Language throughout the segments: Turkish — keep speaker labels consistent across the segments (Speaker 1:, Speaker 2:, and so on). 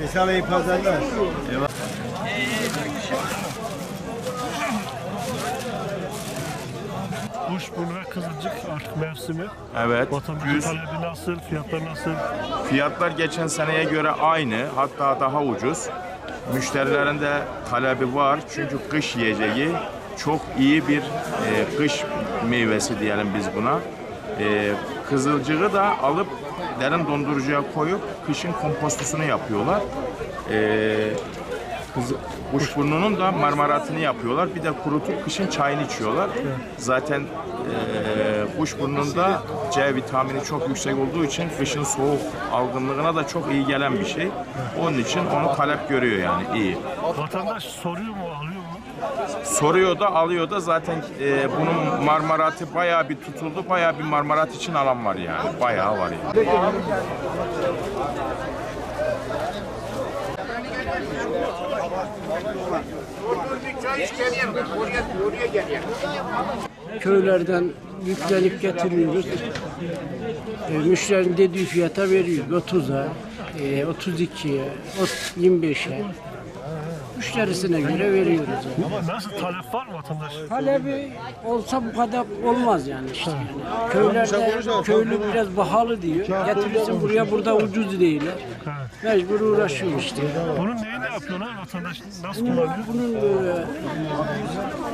Speaker 1: Veysel Bey pazarlar. Eyvallah.
Speaker 2: Kuşburnu ve Kızılcık artık mevsimi.
Speaker 3: Evet.
Speaker 2: Vatandaşın
Speaker 3: Yüz...
Speaker 2: talebi nasıl, fiyatlar nasıl?
Speaker 3: Fiyatlar geçen seneye göre aynı, hatta daha ucuz. Müşterilerin de talebi var çünkü kış yiyeceği çok iyi bir e, kış meyvesi diyelim biz buna. E, kızılcığı da alıp derin dondurucuya koyup kışın kompostosunu yapıyorlar. E, kız, kuşburnunun da marmaratını yapıyorlar. Bir de kurutup kışın çayını içiyorlar. Zaten e, kuşburnunda C vitamini çok yüksek olduğu için kışın soğuk algınlığına da çok iyi gelen bir şey. Onun için onu talep görüyor yani iyi.
Speaker 2: Vatandaş soruyor mu, alıyor?
Speaker 3: Soruyor da alıyor da zaten e, bunun marmaratı bayağı bir tutuldu. Bayağı bir marmarat için alan var yani. Bayağı var yani.
Speaker 4: köylerden yüklenip getiriyoruz. E, müşterinin dediği fiyata veriyor. 30'a, e, 32'ye, ot- 25'e. Müşterisine göre veriyoruz. Yani.
Speaker 2: Nasıl talep var vatandaş?
Speaker 4: Talebi olsa bu kadar olmaz yani işte. Yani. Köylerde köylü biraz pahalı diyor. Getirirsin buraya burada ucuz değiller. Mecbur uğraşıyor işte.
Speaker 2: Bunun neyini yapıyorlar vatandaş? Nasıl kullanıyor?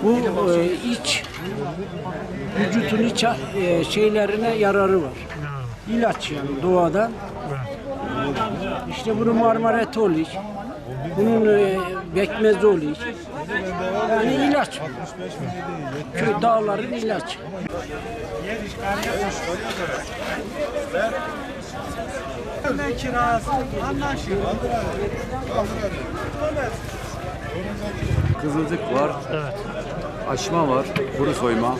Speaker 4: Bunun e, bu e, iç vücutun iç e, şeylerine yararı var. İlaç yani doğadan.
Speaker 2: evet.
Speaker 4: İşte bunun marmareti oluyor. Bunun e, bekmezi oluyor. Yani ilaç. Köy dağların ilaç.
Speaker 5: Kızılcık var,
Speaker 2: evet.
Speaker 5: açma var, kuru soyma.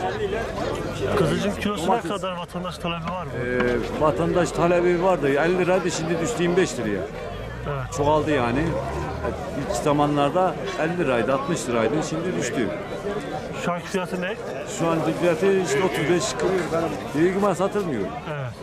Speaker 2: Kızılcık kilosu ne kadar vatandaş talebi var mı?
Speaker 5: Ee, vatandaş talebi vardı. 50 liraydı şimdi düştü 25 liraya.
Speaker 2: Evet.
Speaker 5: Çoğaldı yani. İlk zamanlarda 50 liraydı, 60 liraydı. Şimdi düştü.
Speaker 2: Şu anki fiyatı ne?
Speaker 5: Şu an fiyatı işte 35 40 büyük satılmıyor.
Speaker 2: Evet.